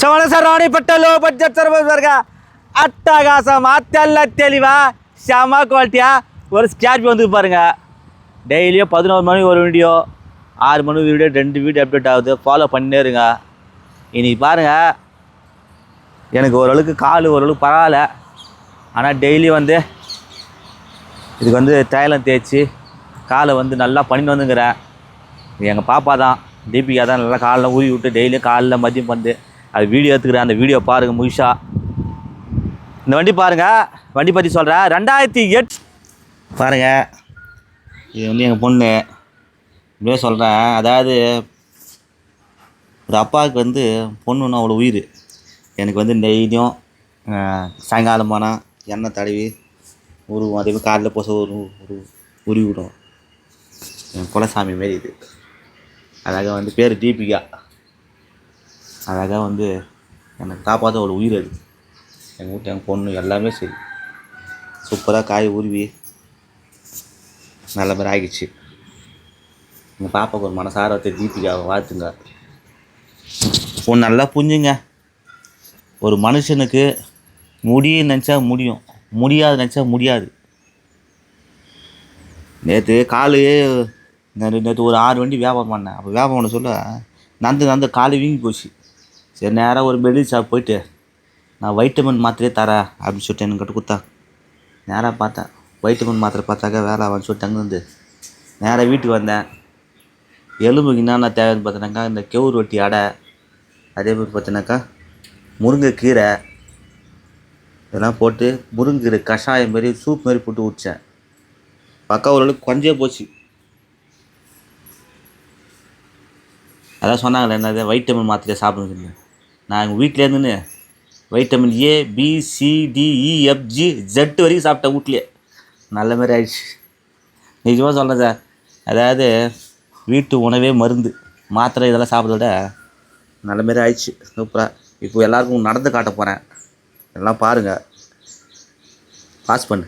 சவண சரவணைப்பட்ட low budget சர்வஸ் வருக அட்டகாசம் தெல்ல தெளிவா. செம குவாலிட்டியாக ஒரு ஸ்கேர்பி வந்து பாருங்க. டெய்லியும் பதினோரு மணி ஒரு வீடியோ ஆறு மணி வீடியோ ரெண்டு வீடியோ அப்டேட் ஆகுது. ஃபாலோ பண்ணிட்டே இருங்க. இன்னைக்கு பாருங்கள் எனக்கு ஓரளவுக்கு கால் ஓரளவுக்கு பரவாயில்ல. ஆனால் டெய்லி வந்து இதுக்கு வந்து தைலம் தேய்ச்சி காலை வந்து நல்லா பண்ணிட்டு வந்துங்கிறேன். எங்கள் பாப்பா தான். தீபிகா தான் நல்லா காலில் ஊறி விட்டு டெய்லியும் காலைல மதியம் வந்து அது வீடியோ எடுத்துக்கிறேன் அந்த வீடியோ பாருங்கள் முழுஷா இந்த வண்டி பாருங்கள் வண்டி பற்றி சொல்கிறேன் ரெண்டாயிரத்தி எட் பாருங்கள் இது வந்து எங்கள் பொண்ணு. இப்படியே சொல்கிறேன் அதாவது ஒரு அப்பாவுக்கு வந்து பொண்ணுன்னா அவ்வளோ உயிர். எனக்கு வந்து டெய்லியும் சாயங்காலம் போனால் எண்ணெய் தடவி உருவும் அதே மாதிரி காலைல போச ஒரு ஒரு உருவி விடும் என் குலசாமி மாரி இது. அதாக வந்து பேர் தீபிகா. அழகாக வந்து எனக்கு காப்பாற்ற ஒரு உயிர் அது. எங்கள் வீட்டு எங்கள் பொண்ணு எல்லாமே சரி. சூப்பராக காய் உருவி நல்ல மாதிரி ஆகிடுச்சு. எங்கள் பாப்பாவுக்கு ஒரு மனசார ஒருத்தர் தீபிகாவை வாழ்த்துங்க. பொண்ணு நல்லா புரிஞ்சுங்க. ஒரு மனுஷனுக்கு முடியும் நினச்சா முடியும். முடியாது நினச்சா முடியாது. நேற்று காலு நேற்று ஒரு ஆறு வண்டி வியாபாரம் பண்ணேன். அப்போ வியாபாரம் பண்ண சொல்ல நந்து நந்து காலு வீங்கி போச்சு. சரி நேராக ஒரு மெடிசன் ஷாப் போயிட்டு. நான் வைட்டமின் மாத்திரையே தரேன் அப்படின்னு சொல்லிட்டு என்கிட்ட கொடுத்தேன் கொடுத்தா. நேராக பார்த்தேன் வைட்டமின் மாத்திரை பார்த்தாக்கா வேலை ஆகும்னு சொல்லிட்டு அங்கேருந்து நேராக வீட்டுக்கு வந்தேன். எலும்புக்கு என்னென்ன தேவைன்னு பார்த்தினாக்கா இந்த கெவுர் ரொட்டி அடை அதே மாதிரி முருங்கைக்கீரை இதெல்லாம் போட்டு முருங்கைக்கீரை கஷாயம் மாரி சூப் மாரி போட்டு குடித்தேன் பக்கா ஓரளவுக்கு கொஞ்சே போச்சு. அதான் சொன்னாங்களே என்னது? வைட்டமின் மாத்திரையை சாப்பிடுங்க நான் எங்கள் வீட்டில் இருந்துன்னு vitamin A B C D Z வரைக்கும் சாப்பிட்டேன் வீட்லேயே. நல்ல மாதிரி ஆயிடுச்சு. நிஜமாக சொல்கிறேன் சார். அதாவது வீட்டு உணவே மருந்து. மாத்திரை இதெல்லாம் சாப்பிட்றத விட நல்ல மாதிரி ஆயிடுச்சு. சூப்பராக இப்போ எல்லாருக்கும் நடந்து காட்ட போகிறேன் எல்லாம் பாருங்கள் பாஸ் பண்ணு.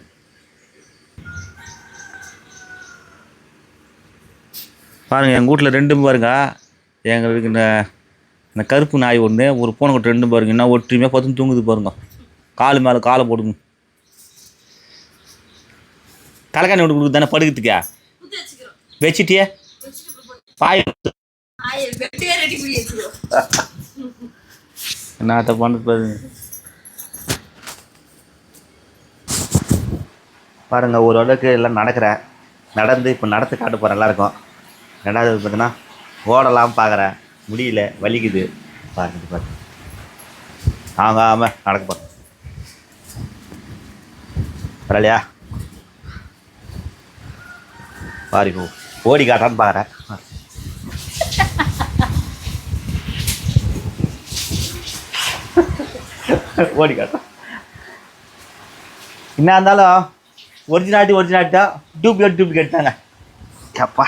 பாருங்கள் எங்கள் வீட்டில் ரெண்டும் பாருங்க. எங்களுக்கு இந்த கருப்பு நாய் ஒன்று ஒரு பூனை கொட்டை ரெண்டும் பாருங்க. என்ன ஒற்றுமையாக பார்த்து தூங்குது பாருங்க. கால் மேலே காலை போடுங்க. தலைக்காணி விட்டு கொடுக்கு தானே படுக்கிறதுக்கா? குத்தி பாய் ஆயிரம் வெட்டியே என்னத்த பண்ணுறது பாருங்க பாருங்கள் ஓரளவுக்கு எல்லாம் நடக்கிறேன் நடந்து இப்போ நடத்து காட்டு போகிறேன் எல்லாருக்கும். ரெண்டாவது பார்த்தீங்கன்னா ஓடலாம் பார்க்குறேன். முடியல வலிக்குது. பாருங்க பாருங்க. ஆங்க ஆமாம் நடக்க போகிறேன் பரவாயில்லையா? பாரு போ ஓடி காட்டான்னு பார்க்குறேன் ஓடி காட்டும் என்ன இருந்தாலும் ஒரிஜினாலிட்டி ஒரிஜினாலிட்டா டூப்ளிகேட் டூப்ளிகேட் தாங்க. தப்பா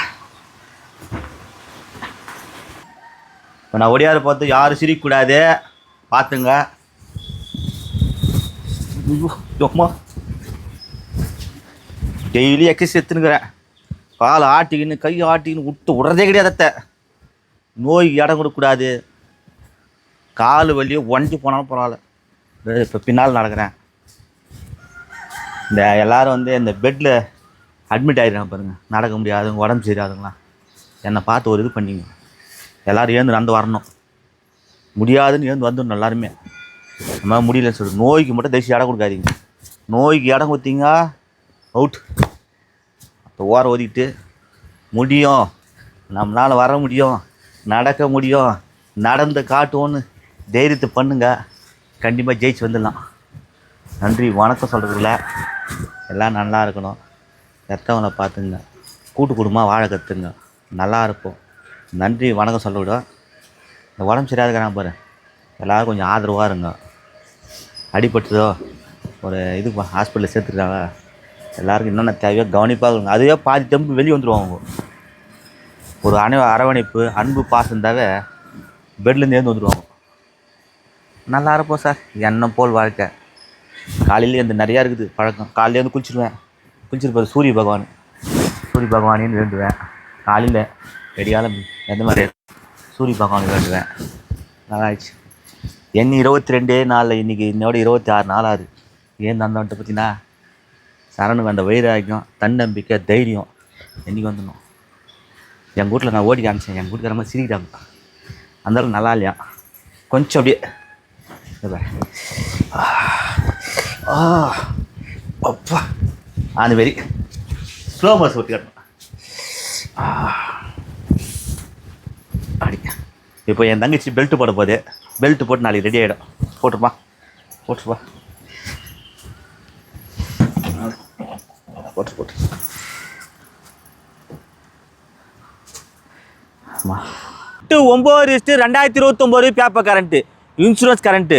இப்போ நான் ஒடியார பார்த்து யாரும் சிரிக்கக்கூடாது. பார்த்துங்க. ஐயோ, அம்மா. Daily exercise எடுத்துனுக்கிறேன். கால் ஆட்டிக்கின்னு கை ஆட்டிக்கின்னு விட்டு விடுறதே கிடையாது அத்தை. நோய் இடம் கொடுக்கக்கூடாது. கால் வலியோ ஒண்டி போனாலும் பரவாயில்ல. இப்போ பின்னால் நடக்கிறேன். இந்த எல்லோரும் வந்து இந்த பெட்டில் அட்மிட் ஆகிடுறாங்க பாருங்கள் நடக்க முடியாதுங்க உடம்பு சரியாதுங்களா என்னை பார்த்து ஒரு இது பண்ணிங்க. எல்லோரும் ஏந்து நடந்து வரணும். முடியாதுன்னு ஏந்து வந்துடணும் எல்லாருமே. நம்ம முடியலன்னு சொல்லி. நோய்க்கு மட்டும் தயவுசெய்து இடம் கொடுக்காதீங்க. நோய்க்கு இடம் கொடுத்தீங்க அவுட் அப்போ ஓர ஒதுக்கிட்டு முடியும். நம்மளால் வர முடியும். நடக்க முடியும். நடந்து காட்டுவோன்னு தைரியத்தை பண்ணுங்க. கண்டிப்பாக ஜெயிச்சு வந்துடலாம். நன்றி வணக்கம் சொல்கிறதுல எல்லாம் நல்லா இருக்கணும். பெற்றவங்களை பார்த்துங்க. கூட்டு குடும்பமாக வாழ கற்றுங்க நல்லா இருப்போம். நன்றி வணக்கம் சொல்ல இந்த உடம்பு சரியாக இருக்கிறான் பாரு. எல்லோரும் கொஞ்சம் ஆதரவாக இருங்க. அடிபட்டதோ ஒரு இது ஹாஸ்பிட்டலில் சேர்த்துருக்காங்க எல்லாருக்கும் என்னென்ன தேவையோ கவனிப்பாக இருங்க. அதுவே பாதி தெம்பு வெளியே வந்துடுவாங்க ஒரு அணை அரவணைப்பு அன்பு பாசம் பெட்லேருந்து ஏந்து வந்துடுவாங்க நல்லா இருப்போம் சார் என்ன போல் வாழ்க்கை. காலையிலேயே இந்த நிறையா இருக்குது பழக்கம். காலையிலேருந்து குளிச்சிடுவேன் குளிச்சிருப்பாரு சூரிய பகவான் சூரிய பகவானின்னு வேண்டுவேன். காலையில் வெடியால எந்த மாதிரி? சூரிய பகவான் வேண்டுவேன் நல்லா ஆயிடுச்சு இருபத்தி ரெண்டே நாளில் இன்றைக்கி என்னோட இருபத்தி ஆறு நாள் ஆகுது ஏன் தந்தவன்ட்டு பார்த்தீங்கன்னா சரணுக்கு அந்த வைராக்கியம் தன்னம்பிக்கை தைரியம். என்றைக்கு வந்துடணும். என் வீட்டில் நான் ஓடி காமிச்சேன். எங்கள் வீட்டுக்கு ரொம்ப சிரிக்கிறாங்க. அந்த அளவுக்கு நல்லா இல்லையா? கொஞ்சம் அப்படியே ஆ அப்பா. அந்த மாரி ஸ்லோ மோஸ் ஓட்டி காட்டணும். ஆ. இப்போ என் தங்கச்சி பெல்ட் போட போகுது. பெல்ட் போட்டு நாளைக்கு ரெடி ஆகிடும் போட்டுருப்பா. போட்டுருப்பா. போட்டு போட்டு. ஆமா எட்டு ஒம்பது இஸ்ட்டு ரெண்டாயிரத்தி இருபத்தொம்போது paper current insurance current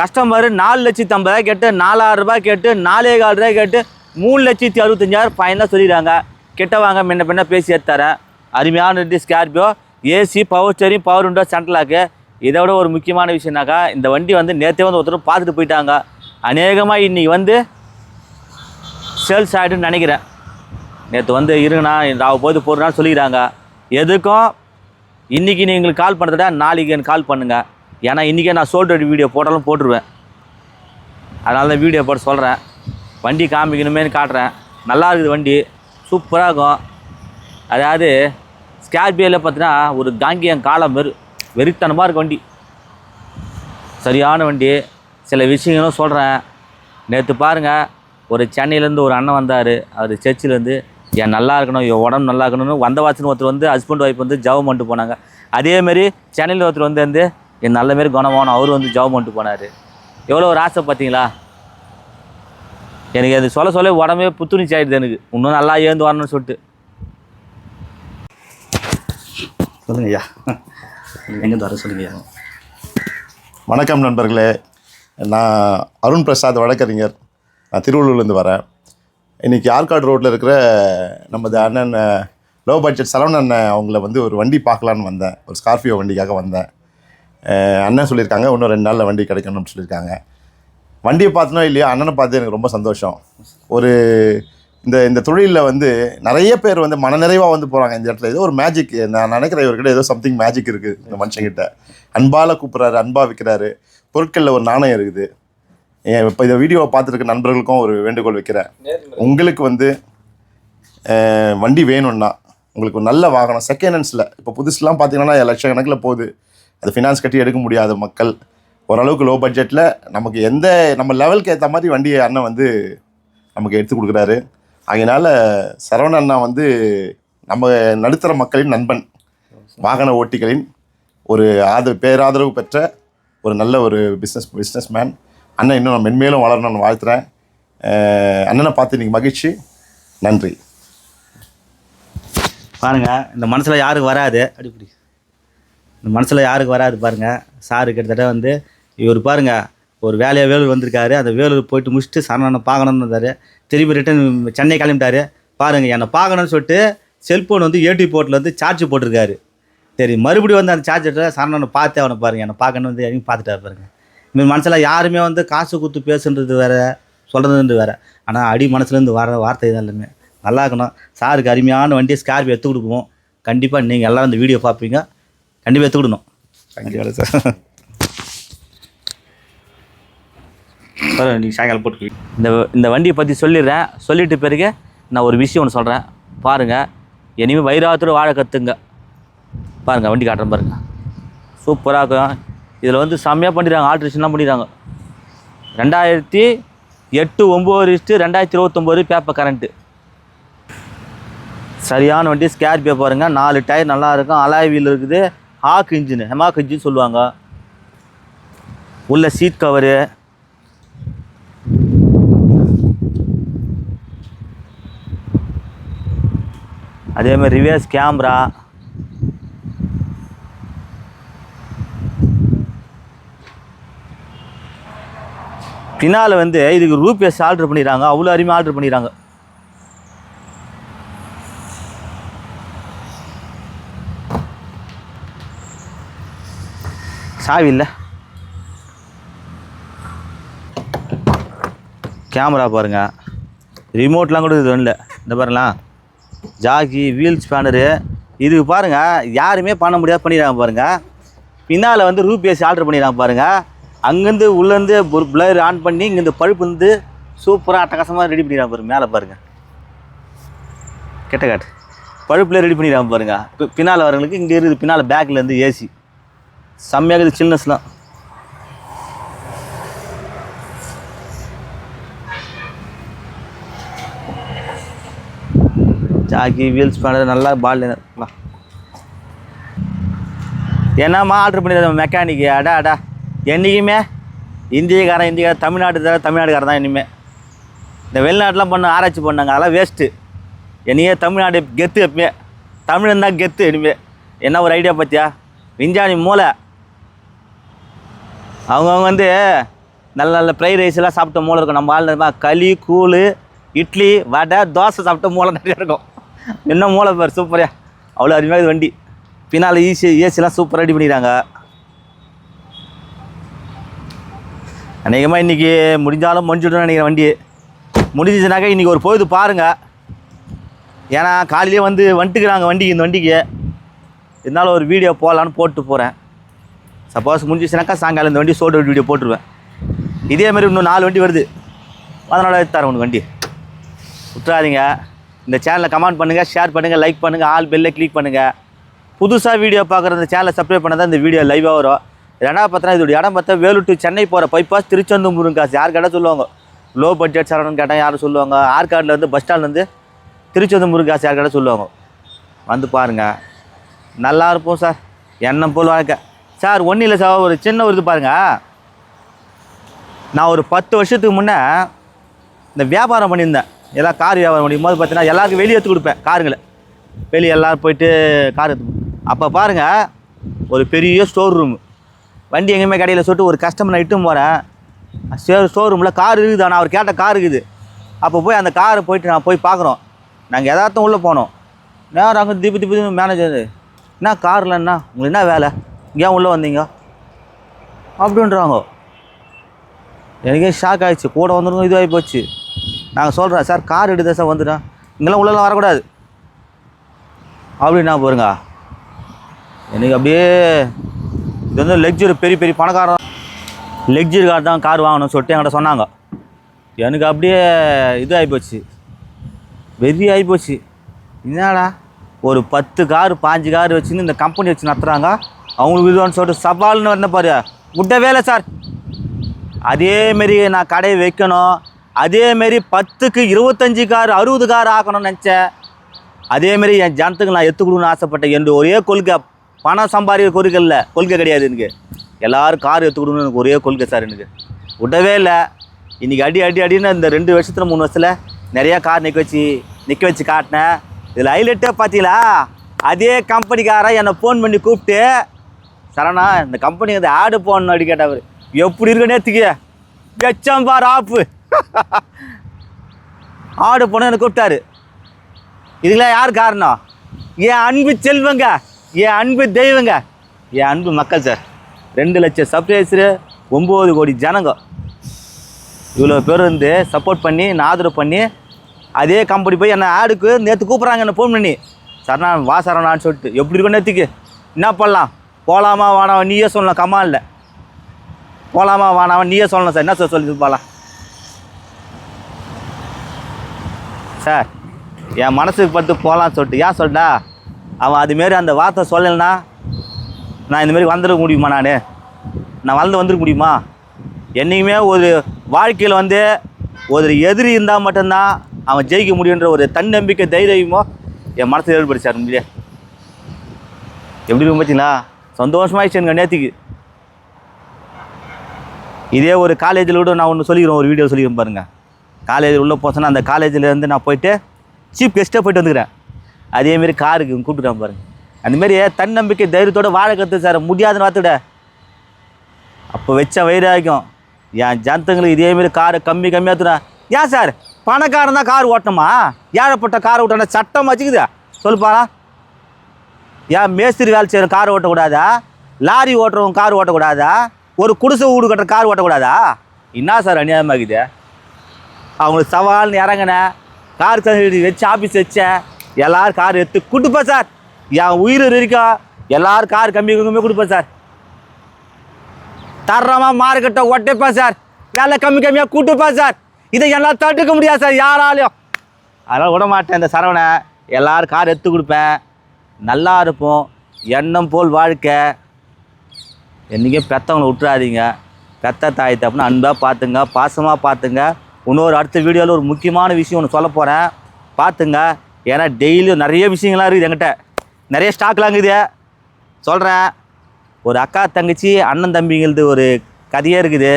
customer நாலு லட்சத்தி ஐம்பதாயிரம் கேட்டு நாலாயிரம் ரூபாய் கேட்டு நாலே கால் ரூபாய் கேட்டு மூணு லட்சத்தி அறுபத்தஞ்சாயிரம் ஃபைனலாக சொல்லிடுறாங்க. கெட்ட வாங்க முன்ன பின்ன பேசி எடுத்துறேன் அருமையான ரெண்டு Scorpio AC power steering power window central lock இதை விட ஒரு முக்கியமான விஷயம்னாக்கா இந்த வண்டி வந்து நேற்றே வந்து ஒருத்தர் பார்த்துட்டு போயிட்டாங்க. அநேகமாக இன்றைக்கி வந்து சேல்ஸ் ஆகிடுன்னு நினைக்கிறேன். நேற்று வந்து இருங்கண்ணா நான் போது போடுறான்னு சொல்லிக்கிறாங்க. எதுக்கும்? இன்றைக்கி நீங்கள் கால் பண்ணுறத நாளைக்கு எனக்கு கால் பண்ணுங்கள் ஏன்னா இன்றைக்கே நான் சோல்டு வீடியோ போட்டாலும் போட்டுருவேன். அதனால தான் வீடியோ போட்டு சொல்கிறேன் வண்டி காமிக்கணுமேனு காட்டுறேன். நல்லா இருக்குது வண்டி. சூப்பராக இருக்கும். அதாவது ஸ்கார்பியோவில் பார்த்தீங்கன்னா ஒரு காங்கியம் காலம் வெறு வெறித்தனமாக இருக்க வண்டி. சரியான வண்டி. சில விஷயங்களும் சொல்கிறேன் நேற்று பாருங்கள் ஒரு சென்னையிலேருந்து ஒரு அண்ணன் வந்தார். அவர் சர்ச்சிலேருந்து என் நல்லா இருக்கணும் என் உடம்பு நல்லா இருக்கணும்னு வந்த வாசன் ஒருத்தர் வந்து ஹஸ்பண்ட் ஒய்ஃப் வந்து ஜவம் பண்ணிட்டு போனாங்க. அதேமாரி சென்னையில் ஒருத்தர் வந்து வந்து என் நல்ல மாரி அவர் வந்து ஜவம் பண்ணிட்டு போனார். எவ்வளோ ஒரு ஆசை பார்த்தீங்களா எனக்கு அது சொல்ல சொல்ல உடம்பே புத்துணர்ச்சி ஆகிடுது எனக்கு. இன்னும் நல்லா ஏந்து வரணும்னு சொல்லிட்டு. சொல்லுங்க ஐயா எங்கேருந்து வர சொல்லுங்க ஐயா வணக்கம் நண்பர்களே. நான் அருண் பிரசாத் வழக்கறிஞர். நான் திருவள்ளூர்லேருந்து வரேன். இன்றைக்கி ஆற்காடு ரோட்டில் இருக்கிற நமது அண்ணன் லோ பட்ஜெட் சரவணன் அண்ணன் அவங்கள வந்து ஒரு வண்டி பார்க்கலான்னு வந்தேன். ஒரு ஸ்கார்பியோ வண்டிக்காக வந்தேன். அண்ணன் சொல்லியிருக்காங்க இன்னும் ரெண்டு நாளில் வண்டி கிடைக்கணும்னு சொல்லியிருக்காங்க. வண்டியை பார்த்தனோ இல்லையா அண்ணனை பார்த்து எனக்கு ரொம்ப சந்தோஷம். ஒரு இந்த இந்த தொழிலில் வந்து நிறைய பேர் வந்து மனநிறைவாக வந்து போகிறாங்க இந்த இடத்துல. ஏதோ ஒரு மேஜிக் நான் நினைக்கிறேன் இவர்கிட்ட ஏதோ சம்திங் மேஜிக் இருக்குது இந்த மனுஷங்கிட்ட. அன்பால் கூப்பிட்றாரு அன்பாக விற்கிறாரு பொருட்களில் ஒரு நாணயம் இருக்குது. இப்போ இந்த வீடியோவை பார்த்துருக்க நண்பர்களுக்கும் ஒரு வேண்டுகோள் வைக்கிறேன். உங்களுக்கு வந்து வண்டி வேணும்னா உங்களுக்கு ஒரு நல்ல வாகனம் செகண்ட் ஹேண்ட்ஸில் இப்போ புதுசுலாம் பார்த்தீங்கன்னா லட்சக்கணக்கில் போகுது. அது ஃபினான்ஸ் கட்டி எடுக்க முடியாத மக்கள். ஓரளவுக்கு லோ பட்ஜெட்டில் நமக்கு எந்த நம்ம லெவலுக்கு ஏற்ற மாதிரி வண்டியை அண்ணன் வந்து நமக்கு எடுத்து கொடுக்குறாரு. அதனால் சரவண அண்ணா வந்து நம்ம நடுத்தர மக்களின் நண்பன். வாகன ஓட்டிகளின் ஒரு ஆதரவு பேராதரவு பெற்ற ஒரு நல்ல ஒரு பிஸ்னஸ் பிஸ்னஸ் மேன் அண்ணன் இன்னும் நான் மென்மேலும் வளரணும்னு வாழ்த்துறேன். அண்ணனை பார்த்து இன்னைக்கு மகிழ்ச்சி. நன்றி. பாருங்க இந்த மனசில் யாருக்கு வராது? அடிப்படி இந்த மனசில் யாருக்கு வராது பாருங்கள் சாரு கிட்டத்தட்ட வந்து இவர் பாருங்க ஒரு வேலையாக வேலூர் வந்திருக்காரு. அந்த வேலூர் போயிட்டு முடிச்சுட்டு சரணனை பார்க்கணும்னு இருந்தார். திருப்பி ரிட்டன் சென்னை கிளம்பிட்டாரு. பாருங்கள் என்னை பார்க்கணும்னு சொல்லிட்டு செல்ஃபோன் வந்து ஏடி போர்ட்டில் வந்து சார்ஜ் போட்டிருக்காரு. சரி மறுபடியும் வந்து அந்த சார்ஜரை சரணனை பார்த்தே அவனை பாருங்கள் என்னை பார்க்கணும் வந்து எங்கேயும் பார்த்துட்டாரு பாருங்கள் இந்த மனசில் யாருமே வந்து காசு கொடுத்து பேசுன்றது வேற சொல்கிறதுன்றது வேற. ஆனால் அடி மனசுலேருந்து வர வார்த்தை தான் எல்லாமே. நல்லா இருக்கணும். சாருக்கு அருமையான வண்டியை ஸ்கார்பியோ எடுத்து கொடுப்போம். கண்டிப்பாக நீங்கள் எல்லோரும் இந்த வீடியோ பார்ப்பீங்க. கண்டிப்பாக எடுத்துக்கிடணும் கண்டிப்பாக சார் பரவாயில்ல நீங்கள் சாயங்காலம் போட்டு இந்த இந்த வண்டியை பற்றி சொல்லிடுறேன். சொல்லிட்டு பிறகு நான் ஒரு விஷயம் ஒன்று சொல்கிறேன் பாருங்கள் இனிமேல் வைராத்தோடு வாழ கற்றுங்க பாருங்கள் வண்டி காட்டுறேன் பாருங்கள் சூப்பராக இருக்கும். இதில் வந்து செம்மையாக பண்ணிடுறாங்க. ஆல்ட்ரேஷன்லாம் பண்ணிடுறாங்க. ரெண்டாயிரத்தி எட்டு ஒம்பது இஸ்ட்டு ரெண்டாயிரத்தி இருபத்தொம்போது பேப்பர் கரண்ட்டு சரியான வண்டி ஸ்கேர்பியோ பாருங்கள் நாலு டயர் நல்லா இருக்கும். அலாய் வீல் இருக்குது. ஹாக் இன்ஜின் ஹெமாக் இன்ஜின் சொல்லுவாங்க. உள்ள சீட் கவரு அதே மாதிரி ரிவர்ஸ் கேமரா பின்னால் வந்து இதுக்கு ரூபியஸ் ஆர்டர் பண்ணிடுறாங்க. அவ்வளோ அருமையாக ஆர்டர் பண்ணிடுறாங்க. சாவி இல்லை. கேமரா பாருங்க. ரிமோட்லாம் கூட இது இல்லை இந்த பாருங்களேன். ஜாக்கி வீல் ஸ்பேனரு இதுக்கு பாருங்கள் யாருமே பண்ண முடியாது பண்ணிடுறாங்க பாருங்கள் பின்னால் வந்து ரூபிஎஸ் ஆர்டர் பண்ணிடுறாங்க பாருங்கள் அங்கேருந்து உள்ளேருந்து ஒரு பிளர் ஆன் பண்ணி இங்கேருந்து பழுப்பு வந்து சூப்பராக அட்டகாசமாக ரெடி பண்ணிடுறாங்க பாருங்க மேலே பாருங்கள் கெட்ட காட்டு. பழுப்பில் ரெடி பண்ணிடுறாங்க பாருங்கள் இப்போ பின்னால் வரவங்களுக்கு இங்கே இருக்குது பின்னால் பேக்கில் இருந்து ஏசி. செம்மையாக இருக்குது சில்னஸ்லாம் ஜாக்கி வீல்ஸ் பண்ணுறது நல்லா பால் என்னம்மா ஆர்டர் பண்ணிடுறது மெக்கானிக்கு அடா அடா. என்றைக்குமே இந்தியக்காரன் இந்தியக்காரன் தமிழ்நாடு தவிர தமிழ்நாடுக்காரன் தான் இனிமேல் இந்த வெளிநாட்டெலாம் பண்ண ஆராய்ச்சி பண்ணாங்க. அதெல்லாம் வேஸ்ட்டு என்னையே தமிழ்நாடு கெத்து எப்பவுமே. தமிழன் தான் கெத்து இனிமேல் என்ன ஒரு ஐடியா பார்த்தியா விஞ்ஞானி மூளை. அவங்கவுங்க வந்து நல்ல நல்ல ஃப்ரைட் ரைஸ்லாம் சாப்பிட்ட மூளை இருக்கும். நம்ம ஆள் களி கூழ் இட்லி வடை தோசை சாப்பிட்ட மூளை நிறைய இருக்கும். என்ன மூளை பார் சூப்பரா அவ்வளோ அருமையாக வண்டி. பின்னால் ஈஸி ஏசிலாம் சூப்பராக ரெடி பண்ணிடுறாங்க அநேகமாக இன்றைக்கி முடிஞ்சாலும் முடிஞ்சிடும் நினைக்கிறேன் வண்டி முடிஞ்சிச்சுனாக்கா இன்றைக்கி ஒரு பொழுது பாருங்கள் ஏன்னா காலையிலே வந்து வந்துட்டுக்கிறாங்க வண்டிக்கு இந்த வண்டிக்கு. இருந்தாலும் ஒரு வீடியோ போடலான்னு போட்டு போகிறேன் சப்போஸ் முடிஞ்சிச்சுனாக்கா சாயங்காலம் இந்த வண்டி சோல்டு வீடியோ போட்டுருவேன். இதே மாதிரி இன்னும் நாலு வண்டி வருது. அதனால் தரேன் உனக்கு வண்டி. விட்டுறாதீங்க இந்த சேனலை கமெண்ட் பண்ணுங்கள் ஷேர் பண்ணுங்கள் லைக் பண்ணுங்கள் ஆல் பெல்லை கிளிக் பண்ணுங்கள் புதுசாக வீடியோ பார்க்குற இந்த சேனலை சப்ஸ்கிரைப் பண்ணால் தான் இந்த வீடியோ லைவாக வரும். ரெண்டாவது பார்த்தா இதோட இடம் பார்த்தா வேலூர் டு சென்னை போகிற பைபாஸ் திருச்செந்தூர் முருங்காசு யார் கேட்டால் சொல்லுவாங்க? லோ பட்ஜெட் சரவணன் கேட்டால் யாரும் சொல்லுவாங்க. ஆற்காடுலேருந்து பஸ் ஸ்டாண்ட்லேருந்து திருச்செந்தூர் முருங்காசு யார் கேட்டால் சொல்லுவாங்க? வந்து பாருங்கள் நல்லா இருப்போம் சார் எண்ணம் போல் வாழ்க்கை. சார் ஒன்றும் இல்லை சார் ஒரு சின்ன ஒரு இது பாருங்கள் நான் ஒரு பத்து வருஷத்துக்கு முன்னே இந்த வியாபாரம் பண்ணியிருந்தேன். எல்லாம் கார் வியாபாரம் முடியும். போது பார்த்தீங்கன்னா எல்லாருக்கும் வெளியே எடுத்து கொடுப்பேன் காருங்களை வெளியே எல்லோரும் போயிட்டு கார் எடுத்து அப்போ பாருங்கள் ஒரு பெரிய ஸ்டோர் ரூம் வண்டி எங்கேயுமே கடையில் சொல்லிட்டு ஒரு கஸ்டமர் நான் இட்டும் போகிறேன் ஸ்டோர் ஸ்டோர் ரூமில் கார் இருக்குது ஆனால் அவர் கேட்ட கார் இருக்குது. அப்போ போய் அந்த காரை போயிட்டு நான் போய் பார்க்குறோம். நாங்கள் எதார்த்தம் உள்ளே போனோம். நேரம் அங்கே திப்பு திப்பு மேனேஜர் என்ன காரில் என்ன? உங்களுக்கு என்ன வேலை? ஏன் உள்ளே வந்தீங்க? அப்படின்றாங்க. எனக்கே ஷாக் ஆகிடுச்சு கூட வந்துருங்க இதுவாகி போச்சு. நாங்கள் சொல்கிறோம் சார் கார் எடுத்து சார் வந்துடும் இங்கெல்லாம் உள்ளெல்லாம் வரக்கூடாது. அப்படின்னா பாருங்க எனக்கு அப்படியே இது வந்து லெக்சரி பெரிய பெரிய பணக்காரன். லெக்சரி கார் தான் கார் வாங்கணும்னு சொல்லிட்டு என்கிட்ட சொன்னாங்க. எனக்கு அப்படியே இது ஆகிப்போச்சு வெறி ஆகிப்போச்சு என்னடா ஒரு பத்து கார் பாஞ்சு கார் வச்சுன்னு இந்த கம்பெனி வச்சு நடத்துகிறாங்க அவங்களுக்கு இதுவான்னு சொல்லிட்டு சவால்னு வந்த பாரு. விட்ட வேலை சார். அதேமாரி நான் கடையை வைக்கணும். அதேமாரி பத்துக்கு இருபத்தஞ்சி கார் அறுபது கார் ஆக்கணும்னு நினச்சேன் அதேமாரி என் ஜனத்துக்கு நான் எடுத்துக்கணும்னு ஆசைப்பட்டேன் என்னுடைய ஒரே கொள்கை பணம் சம்பாதிக்கிற கொள்கை இல்லை கொள்கை கிடையாது எனக்கு. எல்லாரும் கார் எடுத்துக்கணும்னு எனக்கு ஒரே கொள்கை சார் எனக்கு. விடவே இல்லை. இன்றைக்கி அடி அடி அடின்னு இந்த ரெண்டு வருஷத்தில் மூணு வருஷத்தில் நிறையா கார் நிற்க வச்சு நிற்க வச்சு காட்டினேன். இதில் ஹைலைட்டே பார்த்தீங்களா அதே கம்பெனிக்காரன் என்னை ஃபோன் பண்ணி கூப்பிட்டு சரணா இந்த கம்பெனி வந்து ஆடு போடணும் அப்படி கேட்டவர் எப்படி இருக்குன்னே நேற்றுக்கு கச்சம் பார் ஆப்பு. ஆடு போன எனக்கு கூப்பிட்டாரு. இதுக்கெல்லாம் யார் காரணம்? என் அன்பு செல்வங்க என் அன்பு தெய்வங்க. என் அன்பு மக்கள் சார். ரெண்டு லட்சம் சப்ஸ்கிரைசரு ஒம்பது கோடி ஜனங்க. இவ்வளோ பேர் வந்து சப்போர்ட் பண்ணி நான் ஆதரவு பண்ணி அதே கம்பெனி போய் என்ன ஆடுக்கு நேற்று கூப்பிட்றாங்க என்ன ஃபோன் பண்ணி. சரணா வா சரணான்னு சொல்லிட்டு. எப்படி இருக்கும் நேற்றுக்கு என்ன பண்ணலாம்? போகலாமா வேணாமா நீயே சொல்லலாம் கமாலில். போகலாமா வேணாமா நீயே சொல்லணும் சார். என்ன சார் சொல்லி போகலாம் சார். என் மனசுக்கு பட்டு போகலான்னு சொல்லிட்டு. ஏன் சொல்லிட்டா அவன் அதுமாரி அந்த வார்த்தை சொல்லலைன்னா நான் இந்தமாரி வந்துட முடியுமா நான்? நான் வளர்ந்து வந்துட முடியுமா? என்றைக்குமே ஒரு வாழ்க்கையில் வந்து ஒரு எதிரி இருந்தால் மட்டும்தான் அவன் ஜெயிக்க முடியுன்ற ஒரு தன்னம்பிக்கை தைரியமோ என் மனசில் ஏற்படுச்சு சார் உண்மையிலே எப்படி பார்த்தீங்களா சந்தோஷமாயிடுச்சு எனக்கு நேற்றுக்கு இதே ஒரு காலேஜில் கூட நான் ஒன்று சொல்லிக்கிறேன் ஒரு வீடியோ சொல்லிக்கிறேன் பாருங்கள் காலேஜில் உள்ளே போச்சோன்னா அந்த காலேஜிலேருந்து நான் போயிட்டு சீஃப் கெஸ்ட்டாக போயிட்டு வந்துக்கிறேன். அதேமாரி காருக்கு கூப்பிட்டுட்டான் பாருங்க. அந்தமாரி தன்னம்பிக்கை தைரியத்தோட வாழ கற்று சார் முடியாதுன்னு பார்த்துட அப்போ வச்ச வைராகியம் என் ஜனத்துங்களுக்கு இதேமாரி காரு கம்மி கம்மியாக தூரா ஏன் சார்? பணக்காரன் தான் கார் ஓட்டணுமா? ஏழைப்பட்ட கார் ஓட்டணும் சட்டம் வச்சுக்குதா. சொல்லுப்பாரா ஏன் மேஸ்திரி வேலை செய்கிற கார் ஓட்டக்கூடாதா? லாரி ஓட்டுறவங்க கார் ஓட்டக்கூடாதா? ஒரு குடிசை வீடு கட்டுற கார் ஓட்டக்கூடாதா? என்ன சார் அநியாயமாகுது அவங்களுக்கு சவால்னு இறங்கினேன். கார் தகுதி வச்சு ஆஃபீஸ் வச்சேன். எல்லோரும் கார் எடுத்து கொடுப்பேன் சார். என் உயிர் வரைக்கும் எல்லாரும் கார் கம்மி கம்மி கொடுப்பேன் சார். தரமாக மார்க்கெட்டை ஒட்டைப்பேன் சார். வேலை கம்மி கம்மியாக கூட்டுப்பேன் சார். இதை என்னால் தடுக்க முடியாது சார் யாராலையும். அதனால் விட மாட்டேன் இந்த சரவணை. எல்லோரும் கார் எடுத்து கொடுப்பேன். நல்லா இருப்போம். எண்ணம் போல் வாழ்க்கை. என்றைக்கும் பெற்றவங்களை விட்டுறாதீங்க. பெத்த தாய் தப்புன்னு அன்பாக பார்த்துங்க பாசமாக பார்த்துங்க. இன்னொரு அடுத்த வீடியோவில் ஒரு முக்கியமான விஷயம் ஒன்று சொல்ல போகிறேன் பார்த்துங்க ஏன்னா டெய்லியும் நிறைய விஷயங்கள்லாம் இருக்குது என்கிட்ட. நிறைய ஸ்டாக்லாம் இருக்குது. சொல்கிறேன் ஒரு அக்கா தங்கச்சி அண்ணன் தம்பிங்கிறது ஒரு கதையே இருக்குது.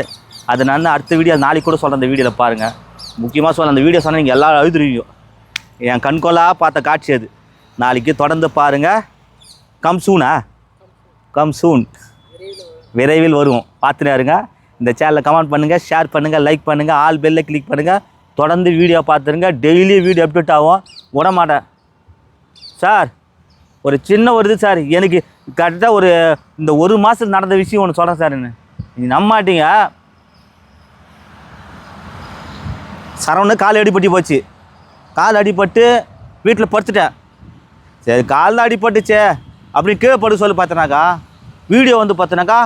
அது நான் அடுத்த வீடியோ நாளைக்கு கூட சொல்கிறேன் அந்த வீடியோவில் பாருங்கள் முக்கியமாக சொல்ல அந்த வீடியோ சொன்னால் நீங்கள் எல்லாரும் அழுதுருவீங்க. என் கண்கொள்ளாக பார்த்த காட்சி அது. நாளைக்கு தொடர்ந்து பாருங்கள் கம் சூனா கம் சூன் விரைவில் வருவோம் பார்த்துட்டு இருங்க. இந்த சேனலை கமெண்ட் பண்ணுங்கள் ஷேர் பண்ணுங்கள் லைக் பண்ணுங்கள் ஆல் பெல்லை கிளிக் பண்ணுங்கள் தொடர்ந்து வீடியோ பார்த்துருங்க. டெய்லி வீடியோ அப்டேட் ஆகும். விடமாட்டேன் சார் ஒரு சின்ன ஒரு இது சார் எனக்கு கரெக்டாக ஒரு இந்த ஒரு மாதத்தில் நடந்த விஷயம் ஒன்று சொல்கிறேன் சார் என்ன? நீங்கள் நம்மாட்டீங்க சரவணு கால் அடிபட்டு போச்சு. கால் அடிபட்டு வீட்டில் படுத்துட்டேன். சரி காலில் அடிபட்டுச்சே. அப்படின்னு கீழே படுக்க சொல்லி பார்த்தனாக்கா வீடியோ வந்து பார்த்தனாக்கா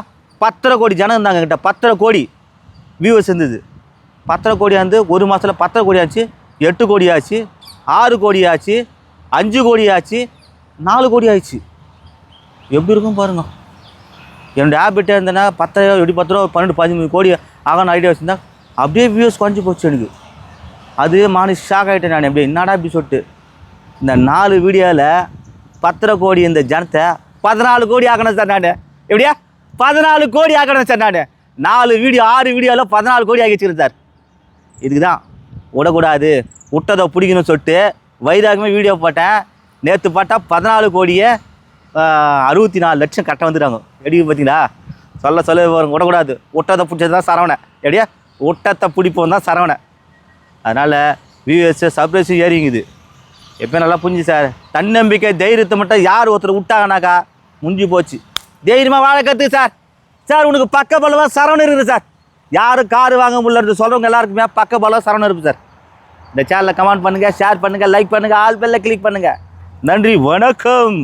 பத்தரை கோடி ஜனம் இருந்தாங்க கிட்ட பத்தரை கோடி வியூவர்ஸ் இருந்தது. பத்தரை கோடி வந்து ஒரு மாதத்தில் பத்தரை கோடி ஆச்சு எட்டு கோடி ஆச்சு ஆறு கோடி ஆச்சு அஞ்சு கோடி ஆச்சு நாலு கோடி ஆயிடுச்சு. எப்படி இருக்கும் பாருங்க. என்னோட ஹேபிட்டாக இருந்தேன்னா பத்தாயிரம் எப்படி பத்து ரூபா பன்னெண்டு பதிமூணு கோடி ஆகணும் ஐடியா வச்சுருந்தா அப்படியே வியூஸ் குறைஞ்சி போச்சு எனக்கு. அது மானி ஷாக் ஆகிட்டேன் நான். எப்படி என்னடா இப்படி சொல்லிட்டு. இந்த நாலு வீடியோவில் பத்தரை கோடி இந்த ஜனத்தை பதினாலு கோடி ஆக்கணும் சார் நான். எப்படியா? பதினாலு கோடி ஆக்கணும் சார் நான். நாலு வீடியோ ஆறு வீடியோவில் பதினாலு கோடி ஆகி வச்சுக்கிறேன் சார். இதுக்கு தான் விடக்கூடாது. விட்டதை பிடிக்கணும்னு சொல்லிட்டு வைராகமே வீடியோ போட்டேன். நேற்று பார்த்தா பதினாலு கோடியே அறுபத்தி நாலு லட்சம் கட்ட வந்துட்டாங்க. எப்படி பார்த்தீங்களா? சொல்ல சொல்ல விடக்கூடாது. விட்டதை பிடிச்சது தான் சரவணை எப்படியா விட்டத்தை பிடிப்போம் தான் சரவணை அதனால் வியூஎஸ் சப்ரைஸும் ஏறிங்குது எப்போ நல்லா புரிஞ்சு சார். தன்னம்பிக்கை தைரியத்தை மட்டும் யார் ஒருத்தர் விட்டாங்கனாக்கா முடிஞ்சு போச்சு. தைரியமாக வாழ கற்று சார். சார் உனக்கு பக்க பலமாக சரவணம் இருக்குது சார். யாரும் கார் வாங்க முடியல சொல்கிறவங்க எல்லாருக்குமே பக்க பலம் சரவணம் இருக்குது சார். இந்த சேனலை கமெண்ட் பண்ணுங்கள் ஷேர் பண்ணுங்கள் லைக் பண்ணுங்கள் ஆல் பெல்ல கிளிக் பண்ணுங்கள் நன்றி வணக்கம்.